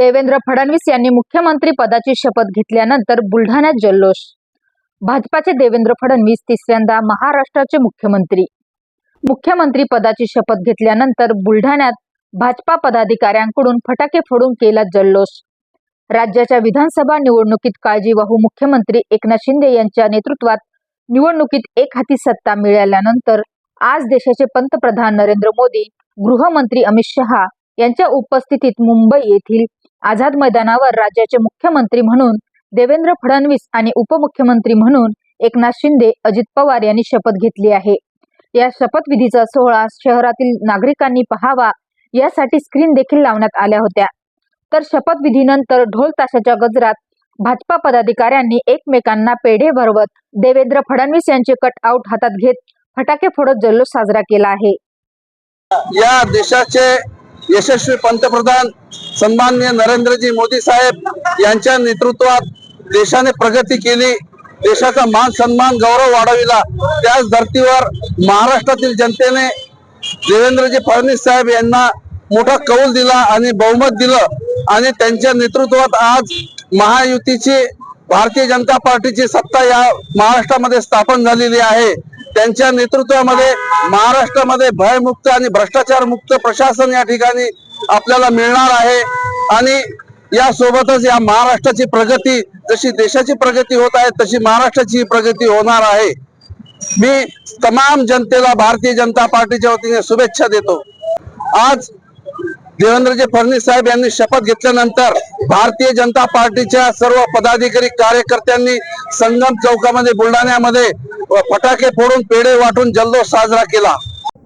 देवेंद्र फडणवीस यांनी मुख्यमंत्री पदाची शपथ घेतल्यानंतर बुलढाण्यात जल्लोष. भाजपाचे देवेंद्र फडणवीस तिसऱ्यांदा महाराष्ट्राचे मुख्यमंत्री. मुख्यमंत्री पदाची शपथ घेतल्यानंतर बुलढाण्यात भाजपा पदाधिकाऱ्यांकडून फटाके फोडून केला जल्लोष. राज्याच्या विधानसभा निवडणुकीत काळजीवाहू मुख्यमंत्री एकनाथ शिंदे यांच्या नेतृत्वात निवडणुकीत एक हाती सत्ता मिळाल्यानंतर आज देशाचे पंतप्रधान नरेंद्र मोदी गृहमंत्री अमित शहा यांच्या उपस्थितीत मुंबई येथील आझाद मैदानावर राज्याचे मुख्यमंत्री म्हणून देवेंद्र फडणवीस आणि उपमुख्यमंत्री म्हणून एकनाथ शिंदे अजित पवार यांनी शपथ घेतली आहे. या शपथविधीचा सोहळा शहरातील नागरिकांनी पहावा यासाठी स्क्रीन देखील लावण्यात आल्या होत्या. तर शपथविधीनंतर ढोल ताशाच्या गजरात भाजपा पदाधिकाऱ्यांनी एकमेकांना पेढे भरवत देवेंद्र फडणवीस यांचे कट आउट हातात घेत फटाके फोडत जल्लोष साजरा केला आहे. या देशाचे यशस्वी पंतप्रधान सन्माननीय नरेंद्रजी मोदी साहेब यांच्या नेतृत्वात देशाने प्रगती केली. देशाचा मान सन्मान गौरव वाढविला. त्याच धर्तीवर महाराष्ट्रातील जनतेने देवेंद्रजी फडणवीस साहेब यांना मोठा कौल दिला आणि बहुमत दिलं आणि त्यांच्या नेतृत्वात आज महायुतीची भारतीय जनता पार्टीची सत्ता या महाराष्ट्रामध्ये स्थापन झालेली आहे. त्यांच्या नेतृत्वामध्ये महाराष्ट्रामध्ये भयमुक्त आणि भ्रष्टाचार मुक्त प्रशासन या ठिकाणी आपल्याला मिळणार आहे. आणि या सोबतच या महाराष्ट्राची प्रगती जशी देशाची प्रगती होत आहे तशी महाराष्ट्राची प्रगती होणार आहे. मी तमाम जनतेला भारतीय जनता पार्टीच्या वतीने शुभेच्छा देतो. आज देवेंद्रजी फडणवीस साहेब यांनी शपथ घेतल्यानंतर भारतीय जनता पार्टीच्या सर्व पदाधिकारी कार्यकर्त्यांनी संगम चौकामध्ये बुलढाण्यामध्ये फटाके फोडून पेढे वाटून जल्लोष साजरा केला.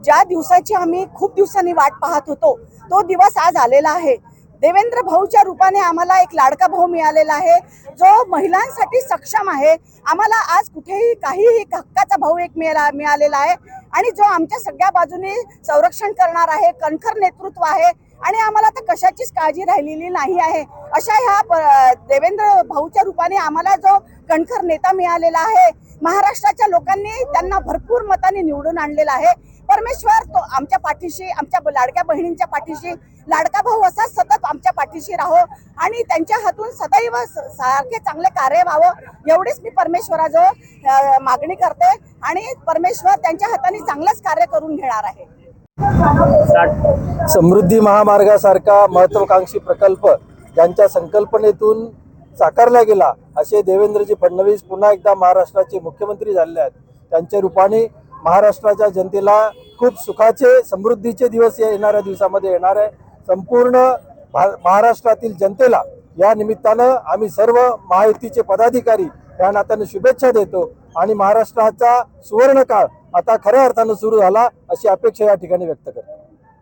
ज्या दिवसाची आम्ही खूप दिवसांनी वाट पाहत होतो तो दिवस आज आलेला आहे. देवेंद्र भाऊच्या रूपाने आम्हाला एक लाडका भाऊ मिळालेला आहे. जो महिलांसाठी सक्षम आहे. आम्हाला आज कुठेही काहीही हक्काचा भाऊ एक मिळाला मिळालेला आहे. आणि जो आमच्या सगळ्या बाजूने संरक्षण करणार आहे कणखर नेतृत्व आहे. आणि आम्हाला तर कशाचीच काळजी राहिलेली नाही आहे. अशा ह्या देवेंद्र भाऊच्या रूपाने आम्हाला जो कणखर नेता मिळालेला आहे महाराष्ट्राच्या लोकांनी त्यांना भरपूर मताने निवडून आणलेला आहे. परमेश्वर तो आमच्या पाठीशी आमच्या लाडक्या बहिणींच्या पाठीशी लाडका भाऊ असा सतत आमच्या पाठीशी राहो आणि त्यांच्या हातून सदैव सारखे चांगले कार्य व्हावं एवढीच मी परमेश्वराजवळ मागणी करते आणि परमेश्वर त्यांच्या हाताने चांगलंच कार्य करून घेणार आहे. समृद्धी महामार्गासारखा महत्वाकांक्षी प्रकल्प ज्यांच्या संकल्पनेतून साकारला गेला असे देवेंद्रजी फडणवीस पुन्हा एकदा महाराष्ट्राचे मुख्यमंत्री झालेले आहेत. त्यांच्या रूपाने महाराष्ट्राच्या जनतेला खूप सुखाचे समृद्धीचे दिवस या येणाऱ्या दिवसामध्ये येणार आहे. संपूर्ण महाराष्ट्रातील जनतेला या निमित्तानं आम्ही सर्व महायुतीचे पदाधिकारी या नात्याने शुभेच्छा देतो आणि महाराष्ट्राचा सुवर्ण काळ आता खऱ्या अर्थानं सुरू झाला अशी अपेक्षा या ठिकाणी व्यक्त करतो.